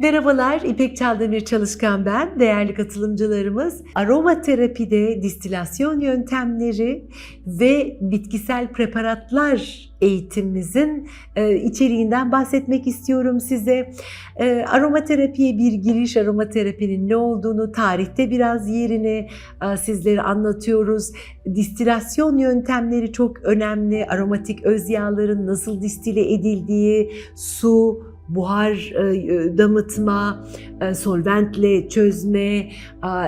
Merhabalar, İpek Çaldemir Çalışkan ben. Değerli katılımcılarımız, aromaterapide distilasyon yöntemleri ve bitkisel preparatlar eğitimimizin e, içeriğinden bahsetmek istiyorum size. E, aromaterapiye bir giriş, aromaterapinin ne olduğunu, tarihte biraz yerini e, sizlere anlatıyoruz. Distilasyon yöntemleri çok önemli. Aromatik öz yağların nasıl distile edildiği, su, buhar e, damıtma, e, solventle çözme, e,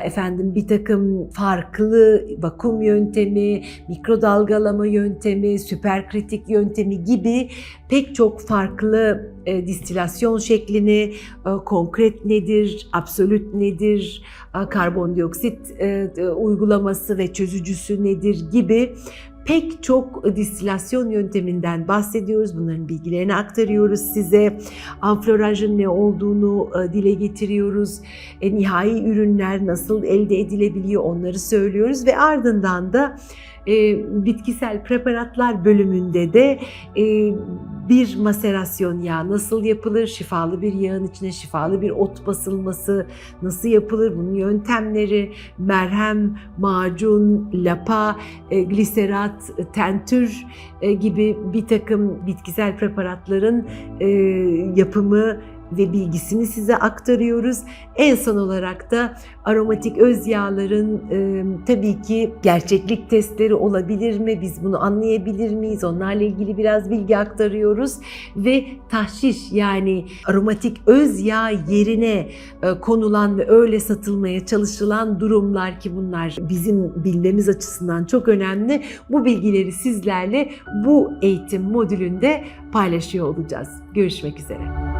efendim bir takım farklı vakum yöntemi, mikrodalgalama yöntemi, süperkritik yöntemi gibi pek çok farklı e, distilasyon şeklini, e, konkret nedir, absolut nedir, e, karbondioksit e, e, uygulaması ve çözücüsü nedir gibi pek çok distilasyon yönteminden bahsediyoruz. Bunların bilgilerini aktarıyoruz size. Amflorajın ne olduğunu e, dile getiriyoruz. E, nihai ürünler nasıl elde edilebiliyor onları söylüyoruz ve ardından da e, bitkisel preparatlar bölümünde de e, bir maserasyon yağı nasıl yapılır, şifalı bir yağın içine şifalı bir ot basılması nasıl yapılır, bunun yöntemleri, merhem, macun, lapa, e, gliserat, e, tentür e, gibi bir takım bitkisel preparatların yapımı ve bilgisini size aktarıyoruz. En son olarak da aromatik öz yağların e, tabii ki gerçeklik testleri olabilir mi? Biz bunu anlayabilir miyiz? Onlarla ilgili biraz bilgi aktarıyoruz ve tahşiş yani aromatik öz yağ yerine e, konulan ve öyle satılmaya çalışılan durumlar ki bunlar bizim bilmemiz açısından çok önemli. Bu bilgileri sizlerle bu eğitim modülünde paylaşıyor olacağız. Görüşmek üzere.